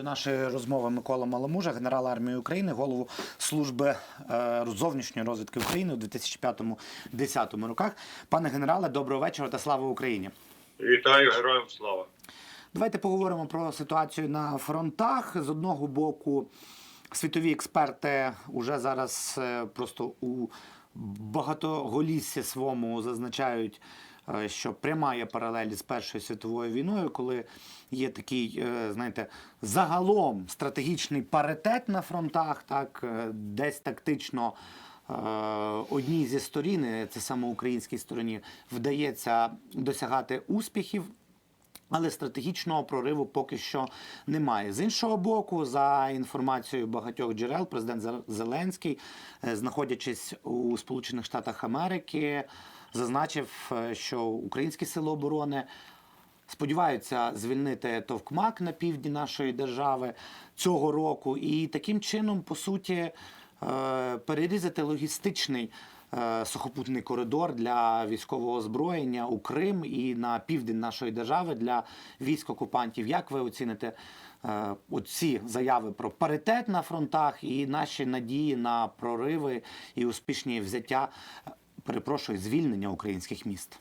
до нашої розмови Микола Маламужа, генерал армії України, голову служби е, зовнішньої розвідки України у 2005-2010 роках. Пане генерале, доброго вечора та слава Україні. Вітаю героям слава. Давайте поговоримо про ситуацію на фронтах. З одного боку, світові експерти вже зараз е, просто у багатоголіссі своєму зазначають, що пряма є паралель з Першою світовою війною, коли є такий, е, знаєте, загалом стратегічний паритет на фронтах, так е, десь тактично. е, Одній зі сторін, е, це саме українській стороні, вдається досягати успіхів, але стратегічного прориву поки що немає. З іншого боку, за інформацією багатьох джерел, президент Зеленський, е, знаходячись у Сполучених Штатах Америки, зазначив, е, що українські сили оборони. Сподіваються звільнити Товкмак на півдні нашої держави цього року, і таким чином, по суті, е, перерізати логістичний е, сухопутний коридор для військового озброєння у Крим і на південь нашої держави для військ окупантів. Як ви оціните оці заяви про паритет на фронтах і наші надії на прориви і успішні взяття, перепрошую, звільнення українських міст?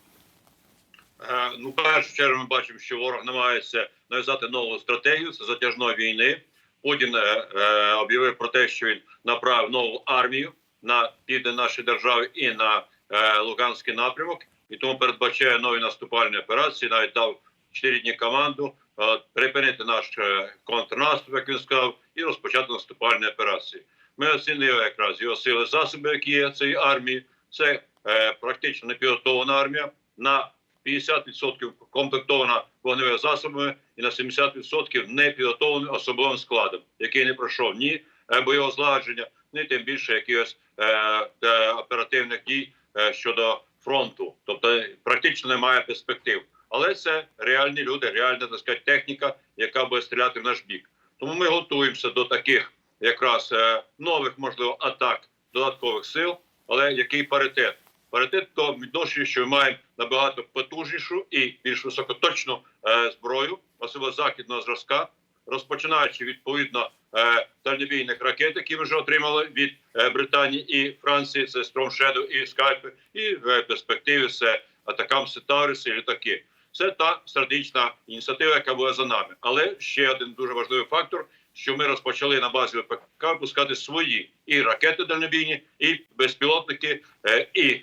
Е, Ну, першу чергу ми бачимо, що ворог намагається нав'язати нову стратегію це затяжної війни. Путін е, е, об'явив про те, що він направив нову армію на південь нашої держави і на е, Луганський напрямок, і тому передбачає нові наступальні операції. Навіть дав чотири дні команду е, припинити наш е, контрнаступ, як він сказав, і розпочати наступальні операції. Ми оцінили якраз його сили засоби, які є цієї армії. Це е, практично непідготовлена армія на 50% комплектована вогневими засобами і на 70% не підготовлена особовим складом, який не пройшов ні е, бойового злагодження, ні тим більше якихось е, оперативних дій щодо фронту. Тобто практично немає перспектив. Але це реальні люди, реальна так сказати, техніка, яка буде стріляти в наш бік. Тому ми готуємося до таких якраз нових можливо атак додаткових сил. Але який паритет? Паритет в тому що ми маємо набагато потужнішу і більш високоточну е, зброю, особливо західного зразка, розпочинаючи відповідно е, дальнобійних ракет, які ми вже отримали від е, Британії і Франції, це Shadow і Skype, і в перспективі це Атакам Сетарис і літаки. Це та стратегічна ініціатива, яка була за нами. Але ще один дуже важливий фактор, що ми розпочали на базі ВПК випускати свої і ракети дальнобійні, і безпілотники, і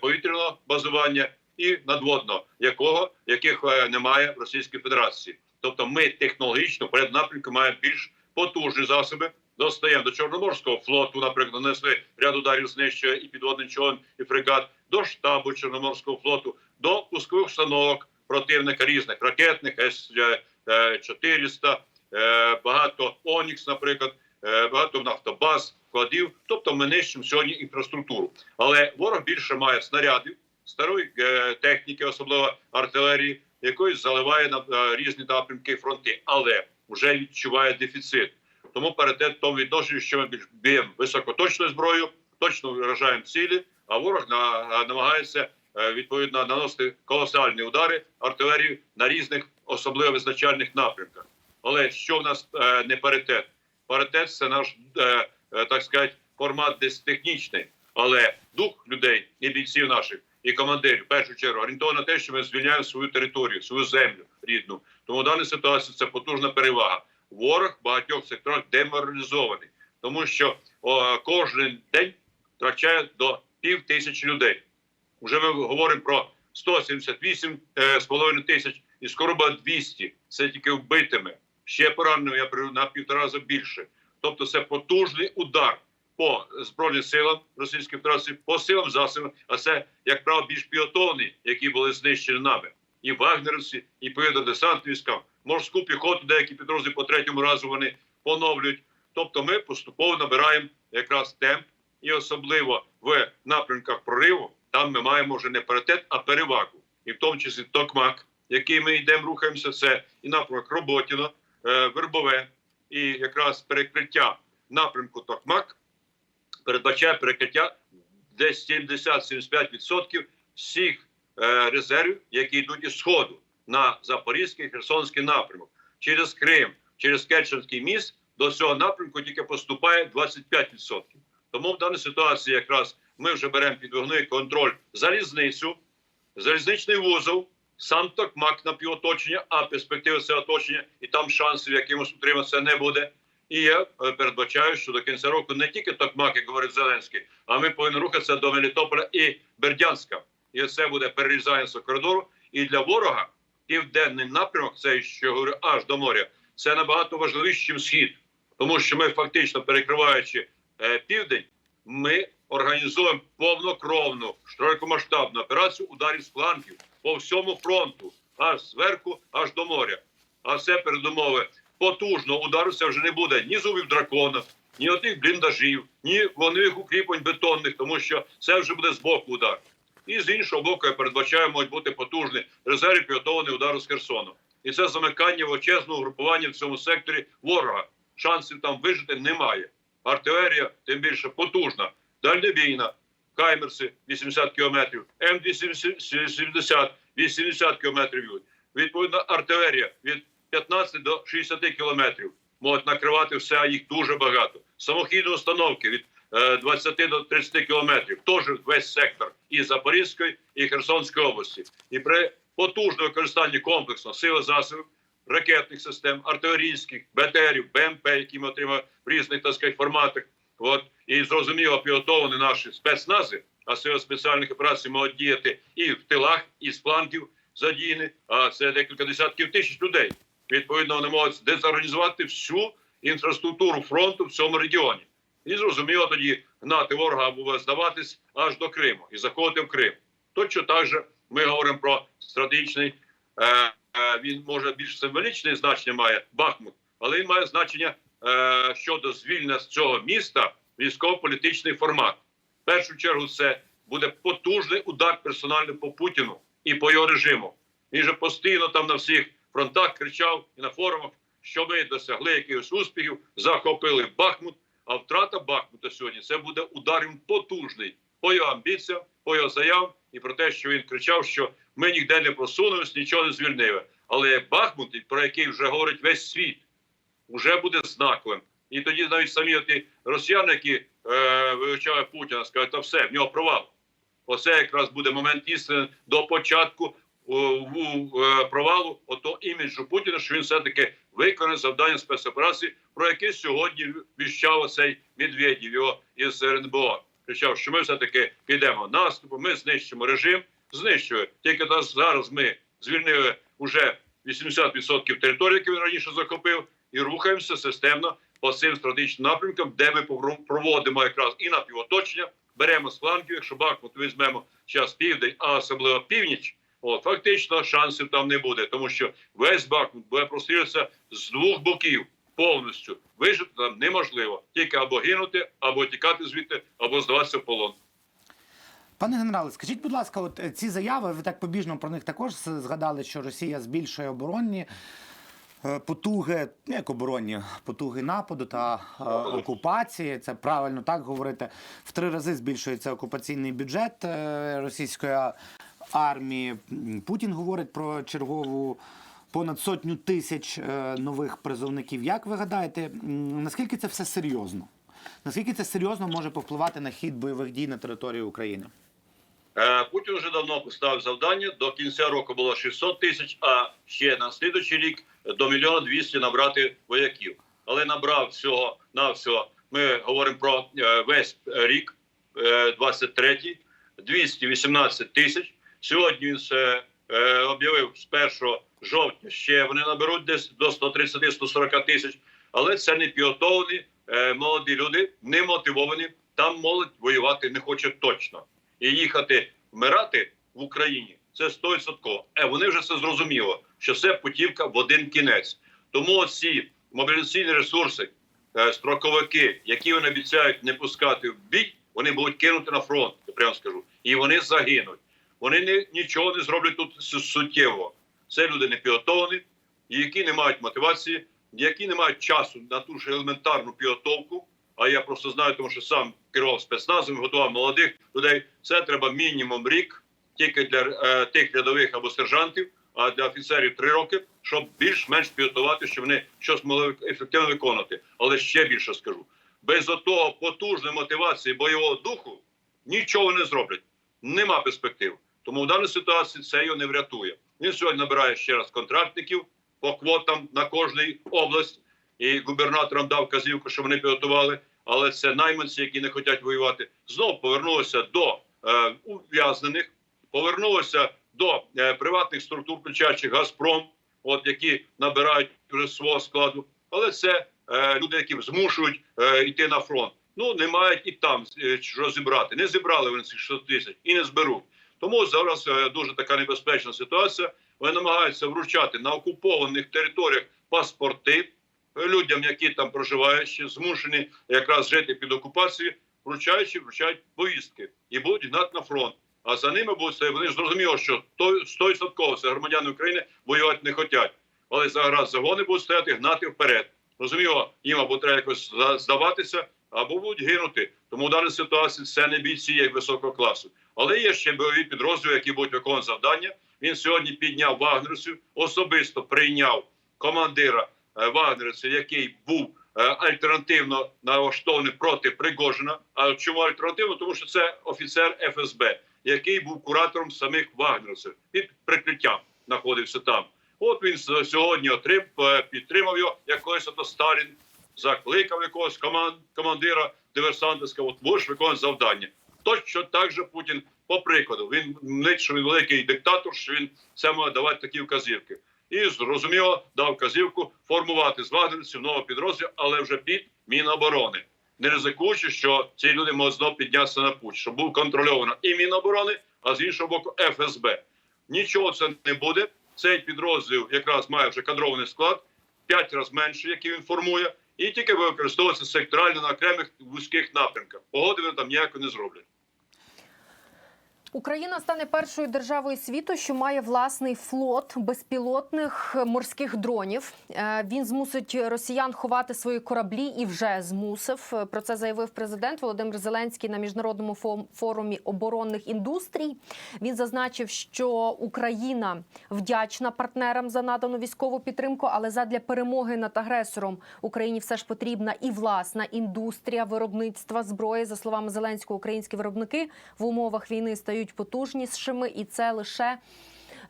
повітряного базування, і надводного, якого яких е, немає в Російській Федерації. Тобто, ми технологічно перед напрямку маємо більш потужні засоби. Достаємо до Чорноморського флоту, наприклад, нанесли ряд ударів знищує і підводний човен, і фрегат, до штабу Чорноморського флоту, до пускових установок противника різних ракетних С-400, е, багато Онікс, наприклад, е, багато нафтобаз, складів. Тобто ми нищимо сьогодні інфраструктуру. Але ворог більше має снарядів, старої е, техніки, особливо артилерії, якої заливає на е, різні напрямки фронти, але вже відчуває дефіцит. Тому в тому відношенні, що ми більш б'ємо високоточною зброєю, точно вражаємо цілі, а ворог на, намагається е, відповідно наносити колосальні удари артилерії на різних особливо визначальних напрямках. Але що в нас е, не паритет? Паритет це наш е, е, так сказати формат десь технічний, але дух людей і бійців наших і командирів в першу чергу орієнтований на те, що ми звільняємо свою територію, свою землю рідну. Тому в даній ситуації це потужна перевага. Ворог в багатьох секторах деморалізований, тому що о, кожен день втрачає до пів тисячі людей. Уже ми говоримо про 178 е, тисяч і скоро буде 200. Це тільки вбитими. Ще пораненими я на півтора рази більше. Тобто це потужний удар по збройним силам Російської Федерації, по силам засобам, а це, як правило, більш підготовлені, які були знищені нами. І вагнерівці, і повідно десант військам, морську піхоту, деякі підрозділи по третьому разу вони поновлюють. Тобто ми поступово набираємо якраз темп, і особливо в напрямках прориву, там ми маємо вже не паритет, а перевагу. І в тому числі Токмак, який ми йдемо, рухаємося, це і напрямок Роботіно, е, Вербове, і якраз перекриття напрямку Токмак передбачає перекриття десь 70-75% всіх е, резервів, які йдуть із сходу на Запорізький Херсонський напрямок через Крим, через Керченський міст до цього напрямку тільки поступає 25%. Тому в даній ситуації якраз ми вже беремо під вогневий контроль залізницю, залізничний вузол, сам Токмак на півоточення, а перспективи це оточення, і там шансів якимось утриматися не буде. І я е, передбачаю, що до кінця року не тільки Токмак, як говорить Зеленський, а ми повинні рухатися до Мелітополя і Бердянська. І це буде перерізання коридору. І для ворога південний напрямок, це що я говорю, аж до моря, це набагато важливіше, ніж схід. Тому що ми фактично перекриваючи е, південь, ми організуємо повнокровну широкомасштабну операцію ударів з флангів по всьому фронту, аж зверху, аж до моря. А це передумови потужного удару. Це вже не буде ні зубів дракона, ні отих бліндажів, ні вогневих укріплень бетонних, тому що це вже буде з боку удар. І з іншого боку, я передбачаю, можуть бути потужні резерви підготовлений удару з Херсону. І це замикання величезного групування в цьому секторі ворога. Шансів там вижити немає. Артилерія, тим більше потужна, дальнобійна, Каймерси 80 кілометрів, М270 80 кілометрів. Відповідно, артилерія від 15 до 60 кілометрів можуть накривати все, а їх дуже багато. Самохідні установки від е, 20 до 30 кілометрів. Теж весь сектор і Запорізької, і Херсонської області. І при потужному використанні комплексно сили засобів, ракетних систем, артилерійських, БТРів, БМП, які ми отримали в різних так сказати, форматах. От і зрозуміло підготовлені наші спецнази, а сили спеціальних операцій можуть діяти і в тилах, і з флангів задіяні. А це декілька десятків тисяч людей. Відповідно, вони можуть дезорганізувати всю інфраструктуру фронту в цьому регіоні. І зрозуміло тоді гнати ворога або здаватись аж до Криму і заходити в Крим. Точно так же ми говоримо про стратегічний, е, е, він може більш символічне значення має Бахмут, але він має значення е, щодо звільнення з цього міста військово-політичний формат. В першу чергу це буде потужний удар персонально по Путіну і по його режиму. Він же постійно там на всіх фронтах кричав і на форумах, що ми досягли якихось успіхів, захопили Бахмут. А втрата Бахмута сьогодні це буде удар потужний по його амбіціям, по його заявам і про те, що він кричав, що ми ніде не просунулись, нічого не звільнили. Але Бахмут, про який вже говорить весь світ, вже буде знаковим. І тоді навіть самі ті росіяни, які е, вивчають Путіна, скажуть, та все, в нього провал. Оце якраз буде момент істини до початку е, провалу ото іміджу Путіна, що він все-таки виконає завдання спецоперації, про яке сьогодні віщав цей Медведєв його із РНБО. Кричав, що ми все-таки підемо наступу, ми знищимо режим, знищує. Тільки нас зараз ми звільнили вже 80% території, які він раніше захопив, і рухаємося системно по цим стратегічним напрямкам, де ми проводимо якраз і напівоточення, беремо з флангів, якщо Бахмут візьмемо час південь, а особливо північ. От, фактично шансів там не буде, тому що весь Бахмут буде прострілюватися з двох боків повністю. Вижити там неможливо. Тільки або гинути, або тікати звідти, або здаватися в полон. Пане генерале, скажіть, будь ласка, от е, ці заяви, ви так побіжно про них також згадали, що Росія збільшує оборонні потуги, ну, як оборонні потуги нападу та е, окупації. Це правильно так говорити. В три рази збільшується окупаційний бюджет е, російської армії. Путін говорить про чергову. Понад сотню тисяч е, нових призовників. Як ви гадаєте, наскільки це все серйозно? Наскільки це серйозно може повпливати на хід бойових дій на території України? Е, Путін вже давно поставив завдання. До кінця року було 600 тисяч, а ще на слідуючий рік до мільйона 200 набрати вояків. Але набрав всього на всього. Ми говоримо про е, весь рік, е, 23-й, 218 тисяч. Сьогодні він це е, об'явив з 1 жовтня. Ще вони наберуть десь до 130-140 тисяч. Але це не підготовлені е, молоді люди, не мотивовані. Там молодь воювати не хоче точно і їхати вмирати в Україні це 100%. Е, вони вже це зрозуміло, що це путівка в один кінець. Тому ці мобілізаційні ресурси, е, строковики, які вони обіцяють не пускати в бій, вони будуть кинути на фронт, я прямо скажу, і вони загинуть. Вони не, нічого не зроблять тут суттєво. Це люди не підготовлені, які не мають мотивації, які не мають часу на ту ж елементарну підготовку. А я просто знаю, тому що сам керував спецназом, готував молодих людей. Це треба мінімум рік тільки для е, тих рядових або сержантів, а для офіцерів 3 роки, щоб більш-менш підготувати, щоб вони щось могли ефективно виконувати. Але ще більше скажу: без отого потужної мотивації бойового духу нічого не зроблять. Нема перспектив. Тому в даній ситуації це його не врятує. Він сьогодні набирає ще раз контрактників по квотам на кожній область, і губернаторам дав казівку, що вони підготували. Але це найманці, які не хочуть воювати. Знову повернулося до е, ув'язнених, повернулося до е, приватних структур, включаючи Газпром, от які набирають вже свого складу. Але це е, люди, які змушують е, йти на фронт. Ну не мають і там що зібрати. Не зібрали вони цих 600 тисяч і не зберуть. Тому зараз дуже така небезпечна ситуація. Вони намагаються вручати на окупованих територіях паспорти людям, які там проживають, ще змушені якраз жити під окупацією, вручаючи, вручають повістки і будуть гнати на фронт. А за ними будуть стояти- вони ж зрозуміло, що то 100% це громадяни України воювати не хочуть. Але зараз загони будуть стояти гнати вперед. Розуміло, їм або треба якось зда- здаватися, або будуть гинути. Тому в даній ситуації це не бійці як високого класу. Але є ще бойові підрозділи, які будуть виконувати завдання. Він сьогодні підняв вагнерівців, особисто прийняв командира е, вагнерівців, який був е, альтернативно налаштований проти Пригожина. А чому альтернативно? Тому що це офіцер ФСБ, який був куратором самих вагнерівців під прикриттям знаходився там. От він сьогодні отрим, е, підтримав його, як колись ото Сталін закликав якогось команд, командира диверсанта, сказав, от будеш виконувати завдання. Точно так же Путін, по прикладу, він не що він великий диктатор, що він це може давати такі вказівки. І зрозуміло дав вказівку формувати з вагнерівців нового підрозділу, але вже під Міноборони. Не ризикуючи, що ці люди можуть знову піднятися на путь, щоб був контрольовано і Міноборони, а з іншого боку ФСБ. Нічого це не буде. Цей підрозділ якраз має вже кадрований склад, п'ять разів менше, який він формує, і тільки використовується секторально на окремих вузьких напрямках. Погоди вони там ніяко не зроблять. Україна стане першою державою світу, що має власний флот безпілотних морських дронів. Е, Він змусить росіян ховати свої кораблі і вже змусив. Про це заявив президент Володимир Зеленський на міжнародному фо- форумі оборонних індустрій. Він зазначив, що Україна вдячна партнерам за надану військову підтримку, але задля перемоги над агресором Україні все ж потрібна і власна індустрія виробництва зброї. За словами Зеленського, українські виробники в умовах війни стають потужнішими, і це лише.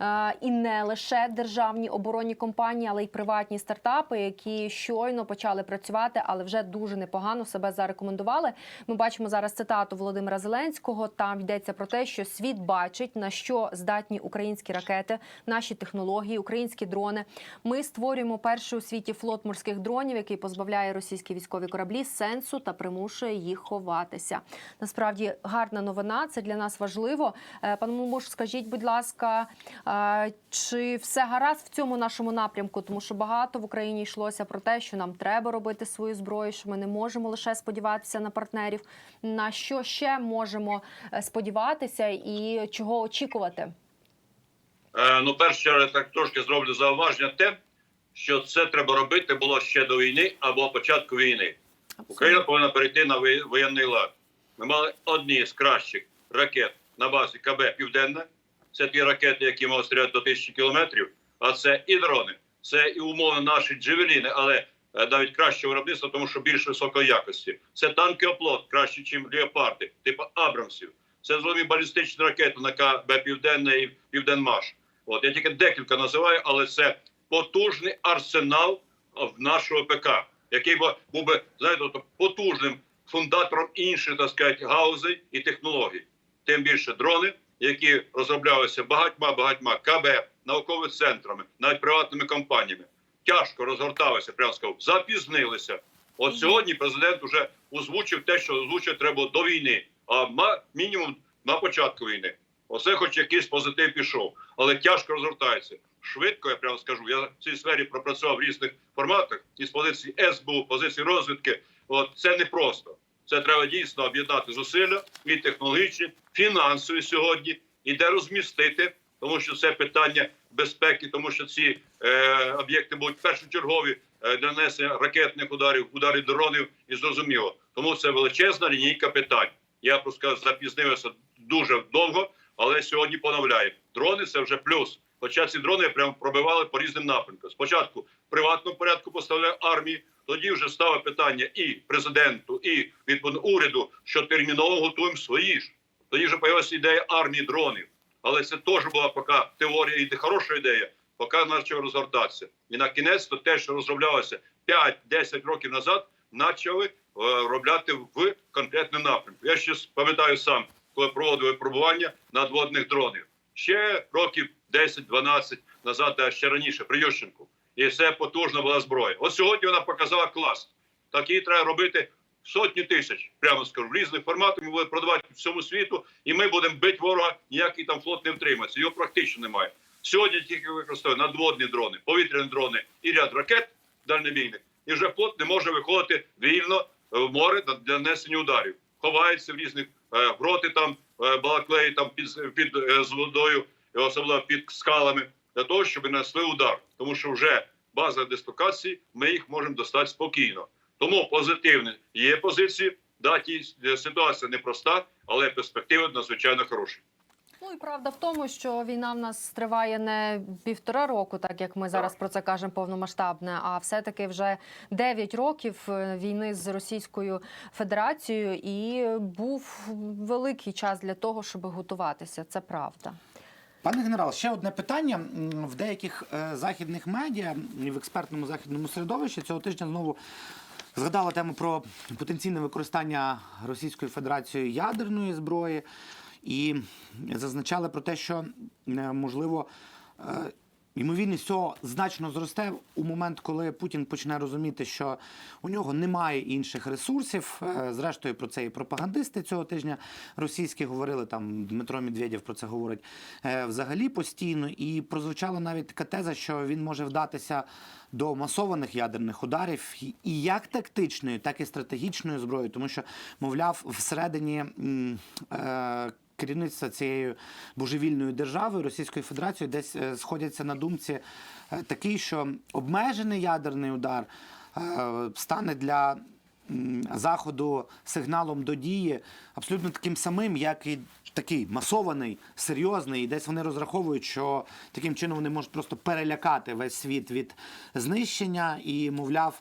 Е, І не лише державні оборонні компанії, але й приватні стартапи, які щойно почали працювати, але вже дуже непогано себе зарекомендували. Ми бачимо зараз цитату Володимира Зеленського. Там йдеться про те, що світ бачить на що здатні українські ракети, наші технології, українські дрони. Ми створюємо перший у світі флот морських дронів, який позбавляє російські військові кораблі сенсу та примушує їх ховатися. Насправді гарна новина. Це для нас важливо. Е, Пане Муш, скажіть, будь ласка, чи все гаразд в цьому нашому напрямку? Тому що багато в Україні йшлося про те, що нам треба робити свою зброю, що ми не можемо лише сподіватися на партнерів. На що ще можемо е, сподіватися і чого очікувати? Е, ну, перше, я так трошки зроблю зауваження те, що це треба робити було ще до війни або початку війни. Україна повинна перейти на воєнний лад. Ми мали одні з кращих ракет на базі КБ Південне. Це ті ракети, які можуть стріляти до тисячі кілометрів. А це і дрони, це і умовно наші джевеліни, але е, навіть краще виробництво, тому що більш високої якості. Це танки оплот, краще, ніж леопарди, типу Абрамсів. Це злові балістичні ракети на КБ Південне і Південмаш. От я тільки декілька називаю, але це потужний арсенал в нашого ПК, який був би знаєте, потужним фундатором інших так сказати, гаузей і технологій. Тим більше дрони, які розроблялися багатьма багатьма КБ, науковими центрами, навіть приватними компаніями, тяжко розгорталися, прямо сказав, запізнилися. От сьогодні президент вже озвучив те, що озвучити треба до війни, а ма- мінімум на початку війни. Оце хоч якийсь позитив пішов, але тяжко розгортається. Швидко, я прямо скажу. Я в цій сфері пропрацював в різних форматах із позиції СБУ, позиції розвідки. От це непросто. Це треба дійсно об'єднати зусилля і технологічні, фінансові сьогодні, і де розмістити, тому що це питання безпеки, тому що ці е, об'єкти будуть першочергові е, для нанесення ракетних ударів, ударів дронів і зрозуміло. Тому це величезна лінійка питань. Я просто запізнився дуже довго, але сьогодні поновляє. Дрони це вже плюс. Хоча ці дрони прямо пробивали по різним напрямкам. Спочатку в приватному порядку поставляли армії, тоді вже ставив питання і президенту, і відповідно уряду, що терміново готуємо свої ж. Тоді вже появилася ідея армії дронів. Але це теж була поки теорія і хороша ідея, поки почав розгортатися. І на кінець то те, що розроблялося 5-10 років назад, почали е, робляти в конкретному напрямку. Я ще пам'ятаю сам, коли проводив випробування надводних дронів. Ще років 10-12 назад, да, ще раніше, при Ющенку. І це потужна була зброя. От сьогодні вона показала клас. Такі треба робити сотні тисяч, прямо скажу, в різних форматах ми будемо продавати всьому світу, і ми будемо бити ворога, ніякий там флот не втримається. Його практично немає. Сьогодні тільки використовують надводні дрони, повітряні дрони і ряд ракет дальнобійних, і вже флот не може виходити вільно в море для- нанесення ударів. Ховається в різних е, гроти там, е, балаклеї там під, під е, з водою, і особливо під скалами, для того, щоб нанесли удар. Тому що вже база дислокації, ми їх можемо достати спокійно. Тому позитивні є позиції. Да, ті е, ситуація непроста, але перспективи надзвичайно хороші. Ну і правда в тому, що війна в нас триває не півтора року, так як ми зараз про це кажемо повномасштабне, а все-таки вже 9 років е, війни з Російською Федерацією, і був великий час для того, щоб готуватися. Це правда. Пане генерал, ще одне питання. В деяких е, західних медіа і в експертному західному середовищі цього тижня знову згадала тему про потенційне використання Російською Федерацією ядерної зброї і зазначали про те, що е, можливо. Ймовірність цього значно зросте у момент, коли Путін почне розуміти, що у нього немає інших ресурсів. Е, Зрештою, про це і пропагандисти цього тижня російські говорили. Там Дмитро Медведєв про це говорить е, взагалі постійно. І прозвучала навіть така теза, що він може вдатися до масованих ядерних ударів і- як тактичною, так і стратегічною зброєю, тому що, мовляв, всередині. е, керівництва цієї божевільної держави Російської Федерації десь е, сходяться на думці е, такий, що обмежений ядерний удар е, стане для заходу сигналом до дії абсолютно таким самим, як і такий масований, серйозний. І десь вони розраховують, що таким чином вони можуть просто перелякати весь світ від знищення і, мовляв.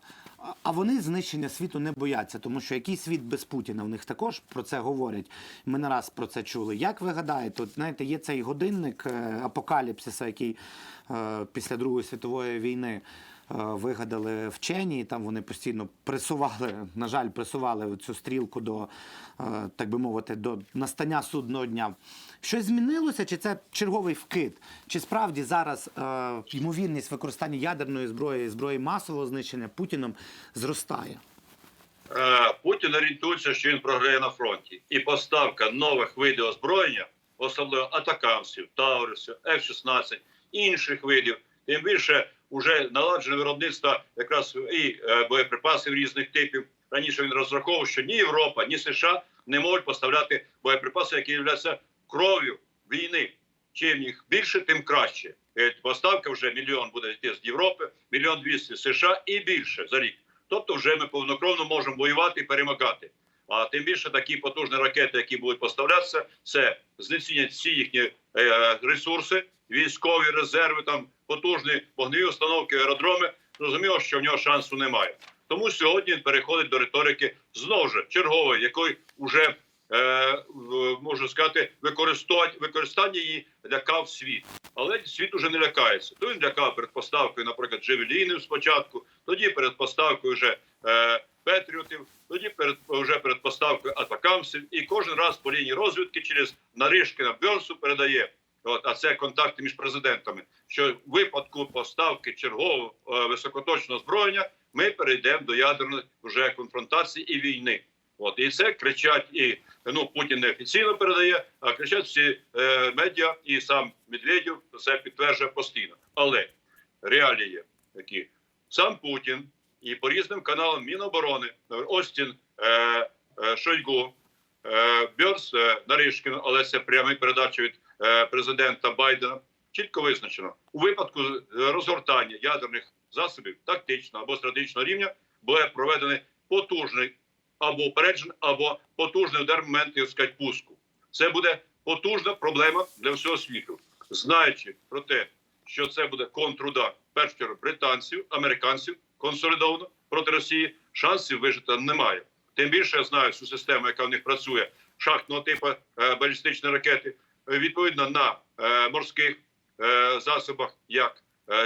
А- вони знищення світу не бояться, тому що який світ без Путіна в них також про це говорять. Ми не раз про це чули. Як ви гадаєте, от знаєте, є цей годинник е, апокаліпсиса, який е, після Другої світової війни е, вигадали вчені, і там вони постійно пресували, на жаль, пресували цю стрілку до, е, так би мовити, до настання судного дня. Щось змінилося, чи це черговий вкид? Чи справді зараз е, ймовірність використання ядерної зброї, зброї масового знищення Путіном зростає? Е, Путін орієнтується, що він програє на фронті, і поставка нових видів озброєння, особливо атакамсів, таурисів, F-16, інших видів, тим більше вже наладжене виробництво якраз і е, боєприпасів різних типів. Раніше він розраховував, що ні Європа, ні США не можуть поставляти боєприпаси, які являються кров'ю війни. Чим їх більше, тим краще. Е, Поставка вже мільйон буде йти з Європи, мільйон двісті США і більше за рік. Тобто, вже ми повнокровно можемо воювати і перемагати. А тим більше такі потужні ракети, які будуть поставлятися, це знецінять всі їхні е, ресурси, військові резерви, там потужні вогневі установки, аеродроми. Зрозуміло, що в нього шансу немає. Тому сьогодні він переходить до риторики знову ж чергової, якої вже е, можу сказати, використання, використання її лякав світ. Але світ уже не лякається. То він лякав перед поставкою, наприклад, Джевелінів спочатку, тоді перед поставкою вже е, Петріотів, тоді перед вже перед поставкою атакамсів. І кожен раз по лінії розвідки через Наришкіна Бьонсу передає. От, а це контакти між президентами. Що в випадку поставки чергового е, високоточного зброєння ми перейдемо до ядерної вже конфронтації і війни. От і це кричать і ну Путін не офіційно передає, а кричать всі е, медіа і сам Медведєв це підтверджує постійно. Але реалії такі сам Путін і по різним каналам Міноборони Остін е, е, Шойгу, е, Бьорс е, Наришкін, але це прямий передача від е, президента Байдена. Чітко визначено у випадку е, розгортання ядерних засобів тактичного або стратегічного рівня буде проведений потужний або упереджений, або потужний удар в момент так сказати, пуску. Це буде потужна проблема для всього світу, знаючи про те, що це буде контрудар першу чергу британців, американців консолідовано проти Росії. Шансів вижити немає. Тим більше я знаю всю систему, яка в них працює шахтного типу е, балістичні ракети, е, відповідно на е, морських засобах, як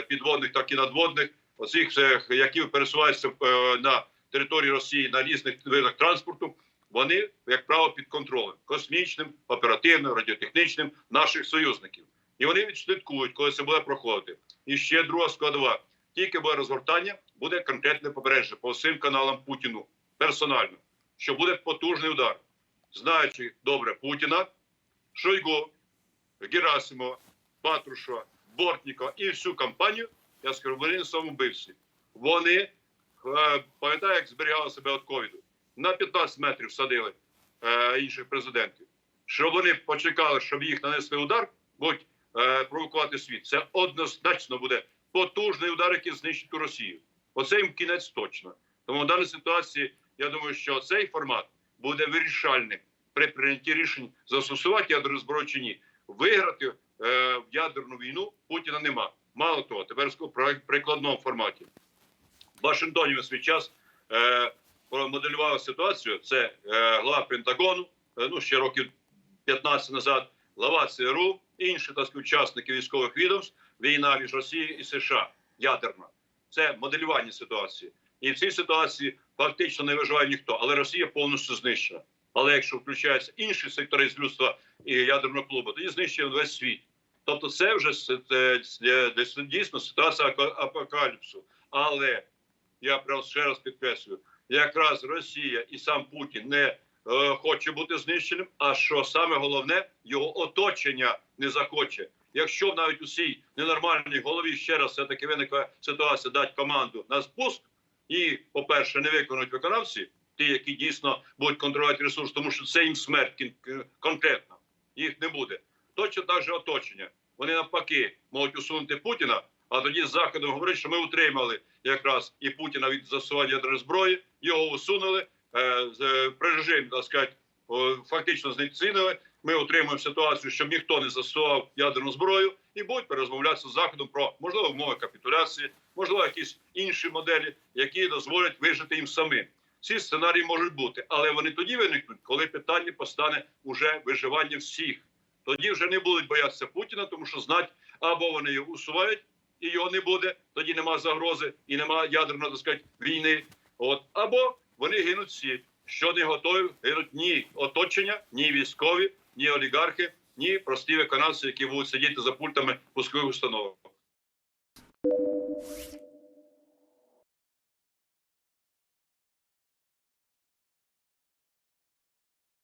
підводних, так і надводних, оцих, які пересуваються на території Росії на різних видах транспорту. Вони, як правило, під контролем космічним, оперативним, радіотехнічним наших союзників. І вони відслідкують, коли це буде проходити. І ще друга складова: тільки буде розгортання, буде конкретне попередження по всім каналам Путіну персонально, що буде потужний удар, знаючи добре Путіна, Шойгу, Герасимова, Патрушева, Бортнікова і всю кампанію, я скажу, вони самобивці. Вони пам'ятаю, як зберігали себе від ковіду. На 15 метрів садили е, інших президентів. Щоб вони почекали, щоб їх нанесли удар, будь е, провокувати світ. Це однозначно буде потужний удар, який знищить Росію. Оце їм кінець точно. Тому в даній ситуації я думаю, що цей формат буде вирішальним при прийнятті рішень застосувати ядерну зброю чи ні. Виграти е, в ядерну війну Путіна нема. Мало того, тепер про прикладному форматі. Вашингтоні в свій час е, промоделював ситуацію. Це е, глава Пентагону, е, ну ще років 15 назад, глава ЦРУ, інші так сказати, учасники військових відомств, війна між Росією і США ядерна. Це моделювання ситуації. І в цій ситуації фактично не виживає ніхто, але Росія повністю знищена. Але якщо включаються інші сектори з людства і ядерного клубу, тоді знищує весь світ. Тобто, це вже е, дійсно ситуація апокаліпсу. Але я ще раз підкреслюю, якраз Росія і сам Путін не е, хоче бути знищеним. А що саме головне, його оточення не захоче. Якщо навіть у цій ненормальній голові ще раз все таки виникла ситуація дати команду на спуск, і, по-перше, не виконують виконавці, ті, які дійсно будуть контролювати ресурс, тому що це їм смерть конкретно. Їх не буде. Точно так же оточення. Вони навпаки можуть усунути Путіна, а тоді з заходом говорять, що ми утримали якраз і Путіна від засування ядерної зброї, його усунули е, е, при так сказати, фактично знецінили. Ми отримуємо ситуацію, щоб ніхто не застосував ядерну зброю, і будуть перезмовлятися з заходом про можливо умови капітуляції, можливо, якісь інші моделі, які дозволять вижити їм самим. Ці сценарії можуть бути, але вони тоді виникнуть, коли питання постане уже виживання всіх. Тоді вже не будуть боятися Путіна, тому що знать або вони його усувають, і його не буде. Тоді нема загрози і нема ядерної так сказати, війни. От або вони гинуть всі, що не готові гинуть ні оточення, ні військові, ні олігархи, ні прості виконавці, які будуть сидіти за пультами пускових установок.